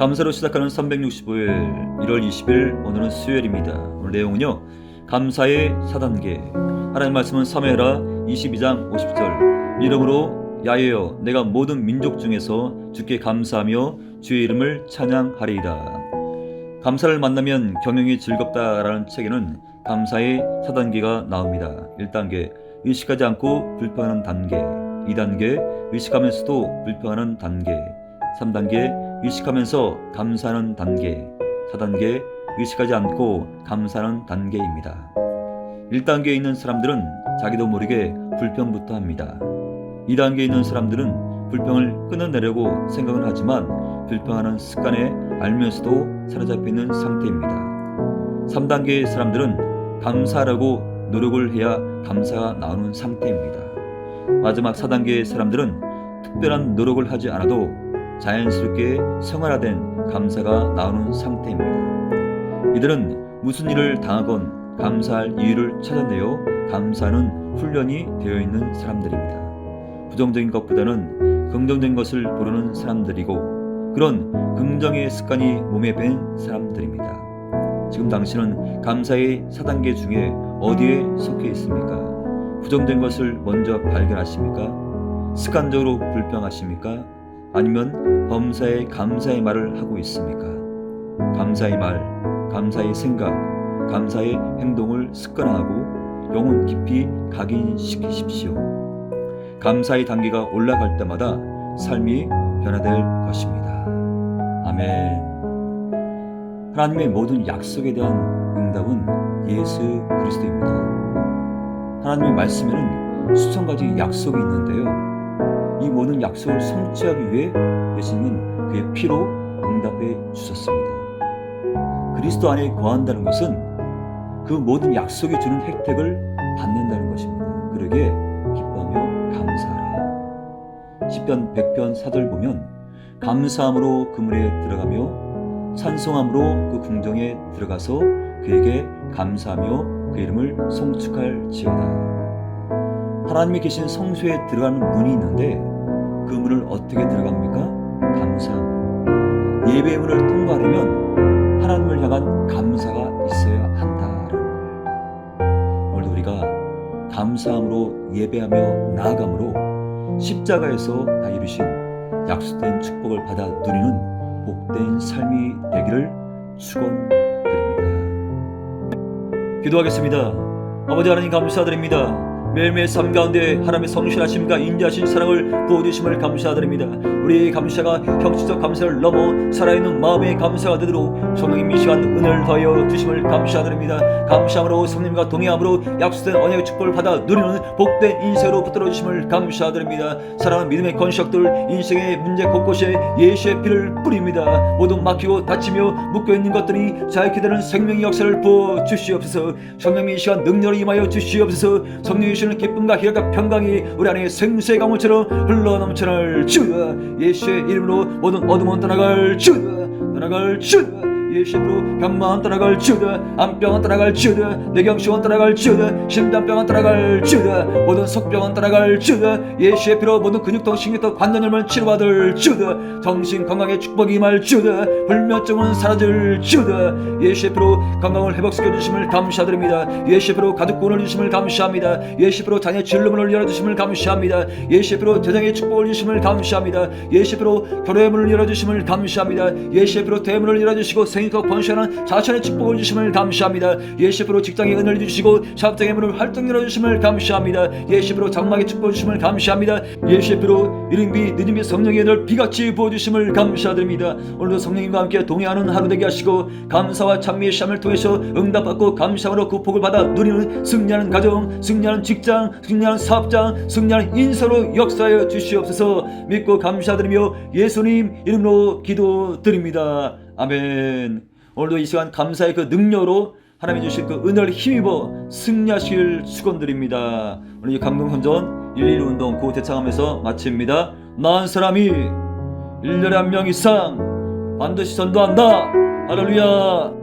감사로 시작하는 365일 1월 20일 오늘은 수요일입니다. 오늘 내용은요. 감사의 4단계 하나님 말씀은 사무엘하 22장 50절 이름으로 야외여 내가 모든 민족 중에서 주께 감사하며 주의 이름을 찬양하리이다. 감사를 만나면 경영이 즐겁다라는 책에는 감사의 4단계가 나옵니다. 1단계 의식하지 않고 불평하는 단계 2단계 의식하면서도 불평하는 단계 3단계 의식하면서 감사하는 단계 4단계 의식하지 않고 감사하는 단계입니다. 1단계에 있는 사람들은 자기도 모르게 불평부터 합니다. 2단계에 있는 사람들은 불평을 끊어내려고 생각은 하지만 불평하는 습관에 알면서도 사로잡혀 있는 상태입니다. 3단계의 사람들은 감사하라고 노력을 해야 감사가 나오는 상태입니다. 마지막 4단계의 사람들은 특별한 노력을 하지 않아도 자연스럽게 생활화된 감사가 나오는 상태입니다. 이들은 무슨 일을 당하건 감사할 이유를 찾아내어 감사하는 훈련이 되어 있는 사람들입니다. 부정적인 것보다는 긍정적인 것을 고르는 사람들이고 그런 긍정의 습관이 몸에 밴 사람들입니다. 지금 당신은 감사의 4단계 중에 어디에 속해 있습니까? 부정된 것을 먼저 발견하십니까? 습관적으로 불평하십니까? 아니면 범사에 감사의 말을 하고 있습니까? 감사의 말, 감사의 생각, 감사의 행동을 습관화하고 영혼 깊이 각인시키십시오. 감사의 단계가 올라갈 때마다 삶이 변화될 것입니다. 아멘. 하나님의 모든 약속에 대한 응답은 예수 그리스도입니다. 하나님의 말씀에는 수천 가지 약속이 있는데요. 이 모든 약속을 성취하기 위해 예수님은 그의 피로 응답해 주셨습니다. 그리스도 안에 거한다는 것은 그 모든 약속이 주는 혜택을 받는다는 것입니다. 그러게 기뻐하며 감사하라. 시편 100편 4절 보면 감사함으로 그물에 들어가며 찬송함으로 그 궁정에 들어가서 그에게 감사하며 그 이름을 송축할지어다. 하나님이 계신 성소에 들어가는 문이 있는데 그 문을 어떻게 들어갑니까? 감사함으로. 예배의 문을 통과하려면 하나님을 향한 감사가 있어야 한다라는 거예요. 오늘도 우리가 감사함으로 예배하며 나아감으로 십자가에서 다 이루신 약속된 축복을 받아 누리는 복된 삶이 되기를 축원드립니다. 기도하겠습니다. 아버지 하나님 감사드립니다. 매일매일 삶 가운데 하나님의 성실하심과 인자하신 사랑을 부어주심을 감사드립니다. 우리의 감사가 형식적 감사를 넘어 살아있는 마음의 감사가 되도록 성령님 이 시간 은혜를 더하여 주심을 감사드립니다. 감사함으로 성령님과 동의함으로 약속된 언약의 축복을 받아 누리는 복된 인생으로 붙들어 주심을 감사드립니다. 사랑하는 믿음의 건식들 인생의 문제 곳곳에 예수의 피를 뿌립니다. 모두 막히고 다치며 묶여있는 것들이 자유케 되는 생명의 역사를 부어 주시옵소서 성령님 이 시간 능력을 임하여 주시옵소서 성령이 주시는 기쁨과 희락과 평강이 우리 안에 생수의 강물처럼 흘러넘쳐날 주여. 예수의 이름으로 모든 어둠은 떠나갈 주여. 떠나갈 주여 예수로 병만 떠나갈 주여 암병은 떠나갈 주여 뇌경증은 떠나갈 주여 심장병은 떠나갈 주여 모든 속병은 떠나갈 주여 예수의 피로 모든 근육통 신경통 관절염을 치료받을 주여 정신 건강의 축복이 임할 주여 불면증은 사라질 주여 예수의 피로 건강을 회복시켜 주심을 감사드립니다. 예수의 피로 가족 구원을 주심을 감사합니다. 예수의 피로 자녀 진로문을 열어주심을 감사합니다. 예수의 피로 대장의 축복을 주심을 감사합니다. 예수의 피로 결혼의 문을 열어주심을 감사합니다. 예수의 피로 대문을 열어주시고 생각 번시하는 자신의 축복을 주심을 감사합니다. 예수로 직장의 은혜를 주시고 사업장의 문을 활동 열어주심을 감사합니다. 예수로 장막의 축복을 주심을 감사합니다. 예수로 이른비 느림비 성령의 늘 비같이 부어주심을 감사드립니다. 오늘도 성령님과 함께 동행하는 하루 되게 하시고 감사와 찬미의 샴을 통해서 응답받고 감사함으로 그 복을 받아 누리는 승리하는 가정, 승리하는 직장, 승리하는 사업장, 승리하는 인사로 역사하여 주시옵소서 믿고 감사드리며 예수님 이름으로 기도드립니다. 아멘. 오늘도 이 시간 감사의 그 능력으로 하나님이 주실 그 은혜를 힘입어 승리하실 축원드립니다. 오늘 이 감동선전 112 운동 구호 대창하면서 마칩니다. 나은 사람이 1년에 한 명 이상 반드시 전도한다. 할렐루야.